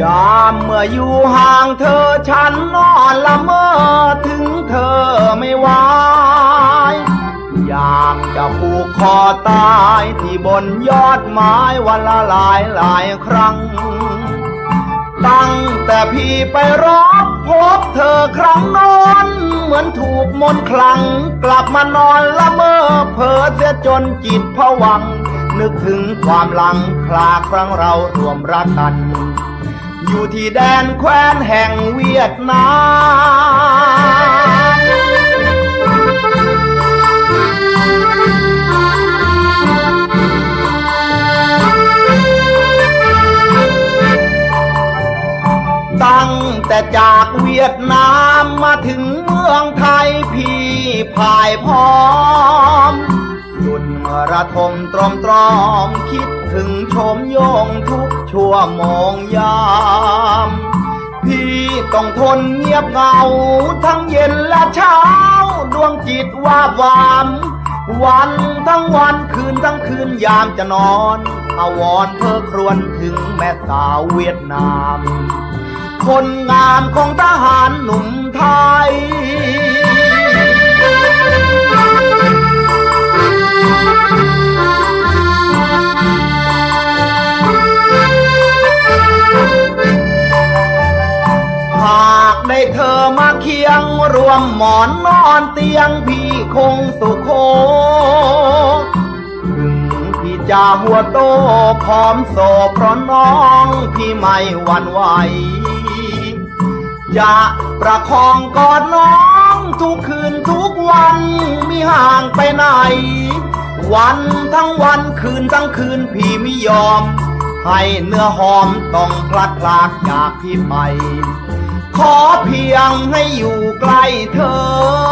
ยามเมื่ออยู่ห่างเธอฉันนอนละเมอถึงเธอไม่ไหวอยากจะผูกคอตายที่บนยอดไม้วันละหลายหลายครั้ง ตั้งแต่พี่ไปรบพบเธอครั้งนอนเหมือนถูกมนคลัง กลับมานอนละเมอเพ้อเสียจนจิตผวัง นึกถึงความหลังคลาครั้งเรารวมรักกัน อยู่ที่แดนแคว้นแห่งเวียดนามตั้งแต่จากเวียดนามมาถึงเมืองไทยพี่พายพร้อมสุดระทมตรอมตรอมคิดถึงชมโยงทุก ชั่วโมงยาม พี่ต้องทนเงียบเหงา ทั้งเย็นและเช้า ดวงจิตว่าวาม วันทั้งวันคืนทั้งคืนยามจะนอนอาวรเพ้อครวญถึงแม่สาวเวียดนาม คนงามของทหารหนุ่ม เธอมาเคียงรวมหมอนนอนเตียงพี่คงสุขโขถึงพี่จะหัวโตพร้อมโศกเพราะน้องพี่ไม่หวั่นไหว จะประคองกอดน้องทุกคืนทุกวันมีห่างไปไหน วันทั้งวันคืนทั้งคืนพี่ไม่ยอม ให้เนื้อหอมต้องพลัดพรากจากพี่ไป ขอเพียงให้อยู่ใกล้เธอ